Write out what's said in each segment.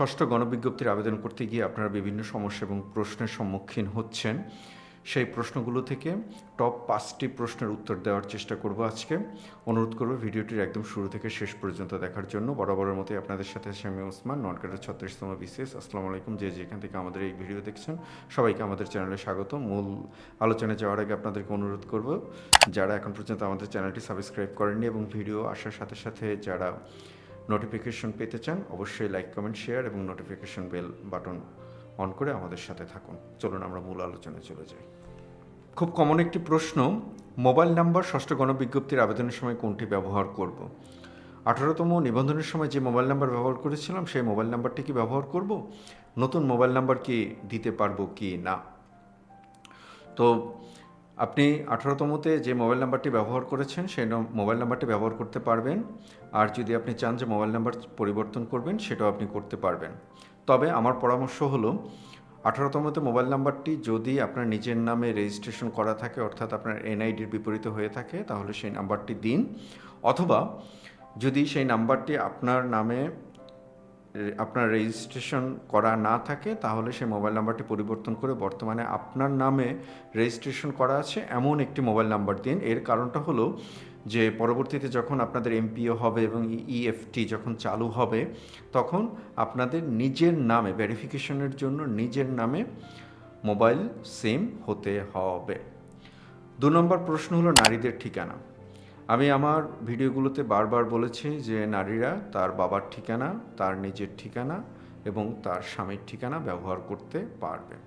ষষ্ঠ গণবিজ্ঞপ্তির আবেদন করতে গিয়ে আপনারা বিভিন্ন সমস্যা এবং প্রশ্নের সম্মুখীন হচ্ছেন। সেই প্রশ্নগুলো থেকে টপ পাঁচটি প্রশ্নের উত্তর দেওয়ার চেষ্টা করব আজকে। অনুরোধ করব ভিডিওটির একদম শুরু থেকে শেষ পর্যন্ত দেখার জন্য। বরাবরের মতোই আপনাদের সাথে আমি ওসমান ননকাটের ছত্রিশতম বিশেষ আসসালামু আলাইকুম, যে যেখান থেকে আমাদের এই ভিডিও দেখছেন, সবাইকে আমাদের চ্যানেলে স্বাগত মূল আলোচনায় যাওয়ার আগে আপনাদেরকে অনুরোধ করব, যারা এখন পর্যন্ত আমাদের চ্যানেলটি সাবস্ক্রাইব করেননি এবং ভিডিও আসার সাথে সাথে যারা নোটিফিকেশন পেতে চান, অবশ্যই লাইক কমেন্ট শেয়ার এবং নোটিফিকেশন বেল বাটন অন করে আমাদের সাথে থাকুন। চলুন আমরা মূল আলোচনায় চলে যাই। খুব কমন একটি প্রশ্ন মোবাইল নাম্বার ষষ্ঠ গণবিজ্ঞপ্তির আবেদনের সময় কোনটি ব্যবহার করব? আঠারোতম নিবন্ধনের সময় যে মোবাইল নাম্বার ব্যবহার করেছিলাম, সেই মোবাইল নাম্বারটি কি ব্যবহার করব? নতুন মোবাইল নাম্বার কি দিতে পারব কি না? তো আপনি আঠারোতমতে যে মোবাইল নাম্বারটি ব্যবহার করেছেন, সেই মোবাইল নাম্বারটি ব্যবহার করতে পারবেন। আর যদি আপনি চান যে মোবাইল নাম্বার পরিবর্তন করবেন, সেটাও আপনি করতে পারবেন। তবে আমার পরামর্শ হলো আঠারোতমতে মোবাইল নাম্বারটি যদি আপনার নিজের নামে রেজিস্ট্রেশন করা থাকে, অর্থাৎ আপনার এনআইডির বিপরীতে হয়ে থাকে, তাহলে সেই নাম্বারটি দিন। অথবা যদি সেই নাম্বারটি আপনার নামে আপনার রেজিস্ট্রেশন করা না থাকে, তাহলে সেই মোবাইল নাম্বারটি পরিবর্তন করে বর্তমানে আপনার নামে রেজিস্ট্রেশন করা আছে এমন একটি মোবাইল নাম্বার দিন। এর কারণটা হলো যে, পরবর্তীতে যখন আপনাদের এমপিও হবে এবং ইএফটি যখন চালু হবে, তখন আপনাদের নিজের নামে ভেরিফিকেশনের জন্য নিজের নামে মোবাইল সিম হতে হবে। দু নম্বর প্রশ্ন হলো নারীদের ঠিকানা। আমি আমার ভিডিওগুলোতে বারবার বলেছি যে নারীরা তার বাবার ঠিকানা, তার নিজের ঠিকানা এবং তার স্বামীর ঠিকানা ব্যবহার করতে পারবেন।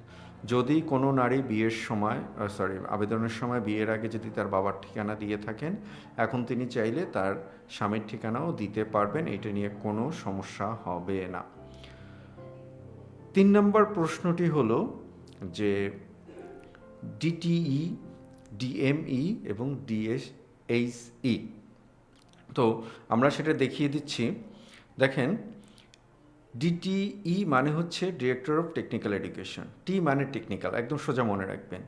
যদি কোনো নারী বিয়ের সময় সরি আবেদনের সময় বিয়ের আগে যদি তার বাবার ঠিকানা দিয়ে থাকেন, এখন তিনি চাইলে তার স্বামীর ঠিকানাও দিতে পারবেন, এটা নিয়ে কোনো সমস্যা হবে না। তিন নম্বর প্রশ্নটি হলো যে ডিটিই ডিএমই এবং ডিএসএইচই তো আমরা সেটা দেখিয়ে দিচ্ছি। দেখেন ডিটিই মানে হচ্ছে director of technical education T মানে টেকনিক্যাল একদম সোজা মনে রাখবেন।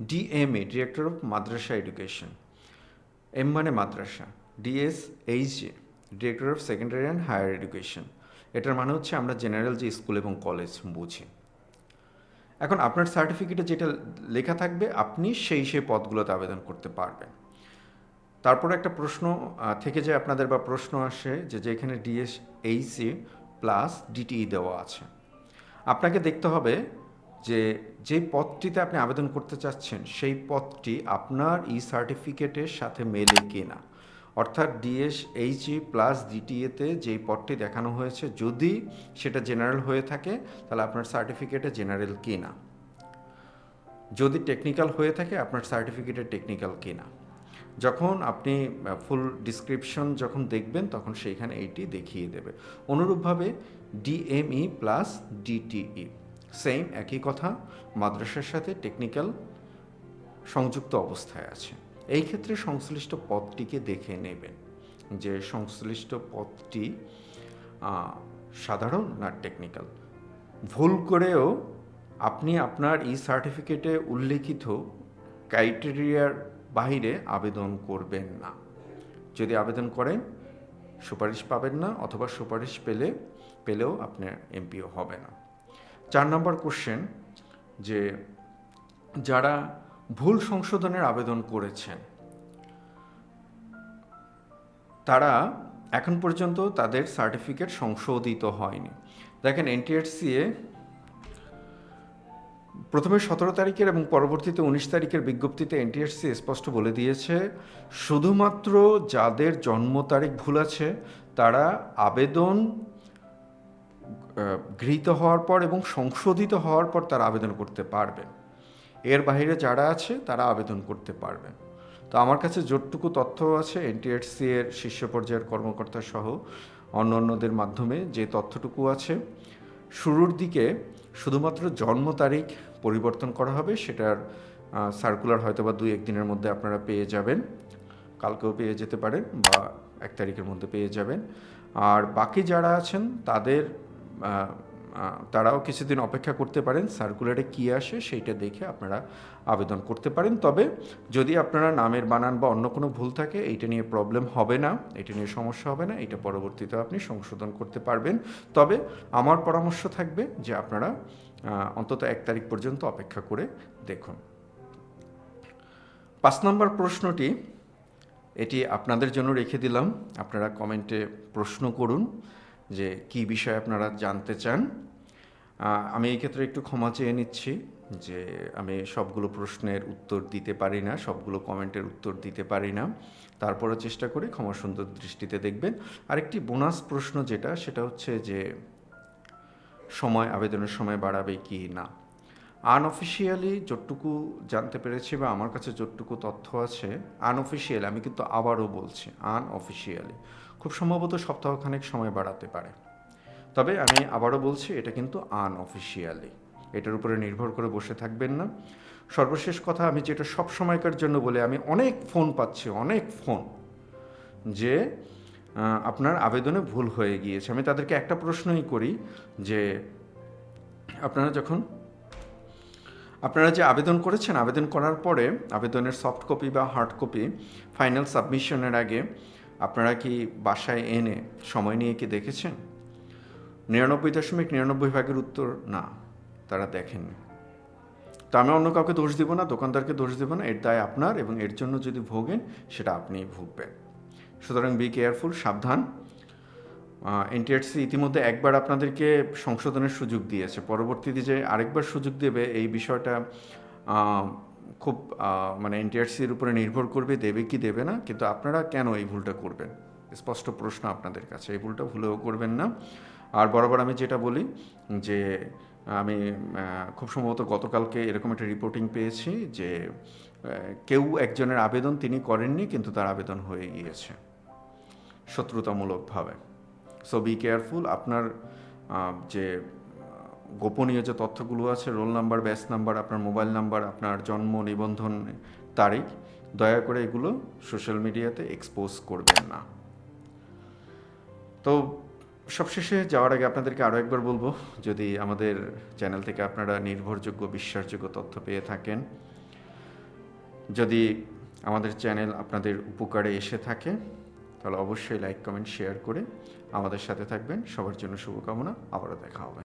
DMA director of madrasa education M মানে মাদ্রাসা। DS DSHE director of secondary and higher education এটার মানে হচ্ছে আমরা জেনারেল যে স্কুল এবং কলেজ বুঝি। এখন আপনার সার্টিফিকেটে যেটা লেখা থাকবে, আপনি সেই সেই পদগুলোতে আবেদন করতে পারবেন। তারপর একটা প্রশ্ন থেকে যায় আপনাদের বা প্রশ্ন আসে যে যেখানে ডিএস এইচি প্লাস ডিটিই দেওয়া আছে। আপনাকে দেখতে হবে যে যে পদটিতে আপনি আবেদন করতে চাচ্ছেন, সেই পদটি আপনার ই সার্টিফিকেটের সাথে মেলে কিনা। অর্থাৎ ডিএসএইচই প্লাস ডিটিএতে যেই পদটি দেখানো হয়েছে, যদি সেটা জেনারেল হয়ে থাকে, তাহলে আপনার সার্টিফিকেটে জেনারেল কিনা। যদি টেকনিক্যাল হয়ে থাকে, আপনার সার্টিফিকেটে টেকনিক্যাল কিনা। যখন আপনি ফুল ডিসক্রিপশন যখন দেখবেন, তখন সেইখানে এইটি দেখিয়ে দেবে। অনুরূপভাবে ডিএমই প্লাস ডিটিই সেম একই কথা, মাদ্রাসার সাথে টেকনিক্যাল সংযুক্ত অবস্থায় আছে। এই ক্ষেত্রে সংশ্লিষ্ট পদটিকে দেখে নেবেন, যে সংশ্লিষ্ট পদটি সাধারণ না টেকনিক্যাল ভুল করেও আপনি আপনার ই সার্টিফিকেটে উল্লেখিত ক্রাইটেরিয়ার বাইরে আবেদন করবেন না। যদি আবেদন করেন, সুপারিশ পাবেন না অথবা সুপারিশ পেলে, পেলেও আপনার এমপিও হবে না। চার নম্বর কোশ্চেন যে যারা ভুল সংশোধনের আবেদন করেছেন, তারা এখন পর্যন্ত তাদের সার্টিফিকেট সংশোধিত হয়নি। দেখেন এনটিআরসিএ প্রথমে সতেরো তারিখের এবং পরবর্তীতে উনিশ তারিখের বিজ্ঞপ্তিতে এনটিআরসি স্পষ্ট বলে দিয়েছে, শুধুমাত্র যাদের জন্ম তারিখ ভুল আছে, তারা আবেদন গৃহীত হওয়ার পর এবং সংশোধিত হওয়ার পর তারা আবেদন করতে পারবেন। এর বাইরে যারা আছে, তারা আবেদন করতে পারবেন। তো আমার কাছে যতটুকু তথ্য আছে, এনটিআরসি এর শীর্ষ পর্যায়ের কর্মকর্তা সহ অন্য অন্যদের মাধ্যমে যে তথ্যটুকু আছে, শুরুর দিকে শুধুমাত্র জন্ম তারিখ পরিবর্তন করা হবে, সেটার সার্কুলার হয়তো বা দুই একদিনের মধ্যে আপনারা পেয়ে যাবেন। কালকেও পেয়ে যেতে পারেন বা এক তারিখের মধ্যে পেয়ে যাবেন। আর বাকি যারা আছেন, তাদের তারাও কিছুদিন অপেক্ষা করতে পারেন সার্কুলারে কী আসে সেইটা দেখে আপনারা আবেদন করতে পারেন। তবে যদি আপনারা নামের বানান বা অন্য কোনো ভুল থাকে, এইটা নিয়ে প্রবলেম হবে না এটা নিয়ে সমস্যা হবে না এটা পরবর্তীতে আপনি সংশোধন করতে পারবেন। তবে আমার পরামর্শ থাকবে যে আপনারা অন্তত এক তারিখ পর্যন্ত অপেক্ষা করে দেখুন। পাঁচ নম্বর প্রশ্নটি, এটি আপনাদের জন্য রেখে দিলাম। আপনারা কমেন্টে প্রশ্ন করুন। যে কি বিষয়ে আপনারা জানতে চান আমি এই ক্ষেত্রে একটু ক্ষমা চেয়ে নিচ্ছি যে আমি সবগুলো প্রশ্নের উত্তর দিতে পারি না, সবগুলো কমেন্টের উত্তর দিতে পারি না। তারপরও চেষ্টা করি ক্ষমা সুন্দর দৃষ্টিতে দেখবেন। আরেকটি বোনাস প্রশ্ন যেটা, সেটা হচ্ছে যে, সময়, আবেদনের সময় বাড়াবে কি না? আনঅফিসিয়ালি যতটুকু জানতে পেরেছি বা আমার কাছে যতটুকু তথ্য আছে আনঅফিসিয়ালি আমি কিন্তু আবারও বলছি আনঅফিসিয়ালি খুব সম্ভবত সপ্তাহখানেক সময় বাড়াতে পারে। তবে আমি আবারও বলছি, এটা কিন্তু আনঅফিসিয়ালি এটার উপরে নির্ভর করে বসে থাকবেন না। সর্বশেষ কথা, আমি যেটা সব সময়কার জন্য বলে, আমি অনেক ফোন পাচ্ছি, অনেক ফোন যে আপনার আবেদনে ভুল হয়ে গিয়েছে। আমি তাদেরকে একটা প্রশ্নই করি, যে, আপনারা যখন আপনারা যে আবেদন করেছেন, আবেদন করার পরে আবেদনের সফট কপি বা হার্ড কপি ফাইনাল সাবমিশনের আগে আপনারা কি বাসায় এনে সময় নিয়ে কি দেখেছেন? নিরানব্বই দশমিক নিরানব্বই ভাগের উত্তর না, তারা দেখেননি। তো আমি অন্য কাউকে দোষ দিব না, দোকানদারকে দোষ দিব না, এর দায় আপনার এবং এর জন্য যদি ভোগেন, সেটা আপনিই ভুগবেন। সুতরাং বি কেয়ারফুল সাবধান। এনটিআরসি ইতিমধ্যে একবার আপনাদেরকে সংশোধনের সুযোগ দিয়েছে। পরবর্তীতে যে আরেকবার সুযোগ দেবে, এই বিষয়টা খুব মানে এনটিআরসির উপরে নির্ভর করবে, দেবে কি দেবে না, কিন্তু আপনারা কেন এই ভুলটা করবেন? স্পষ্ট প্রশ্ন আপনাদের কাছে। এই ভুলটা ভুলেও করবেন না। আর বরাবর আমি যেটা বলি, যে আমি খুব সম্ভবত গতকালকে এরকম একটা রিপোর্টিং পেয়েছি যে কেউ একজনের আবেদন তিনি করেননি, কিন্তু তার আবেদন হয়ে গিয়েছে। শত্রুতামূলকভাবে। সো বি কেয়ারফুল আপনার যে গোপনীয় যে তথ্যগুলো আছে রোল নাম্বার ব্যাচ নাম্বার আপনার মোবাইল নাম্বার আপনার জন্ম নিবন্ধন তারিখ দয়া করে এগুলো সোশ্যাল মিডিয়াতে এক্সপোজ করবেন না তো সবশেষে যাওয়ার আগে আপনাদেরকে আরও একবার বলব, যদি আমাদের চ্যানেল থেকে আপনারা নির্ভরযোগ্য, বিশ্বাসযোগ্য তথ্য পেয়ে থাকেন, যদি আমাদের চ্যানেল আপনাদের উপকারে এসে থাকে তাহলে অবশ্যই লাইক, কমেন্ট, শেয়ার করে আমাদের সাথে থাকবেন। সবার জন্য শুভকামনা। আবারও দেখা হবে।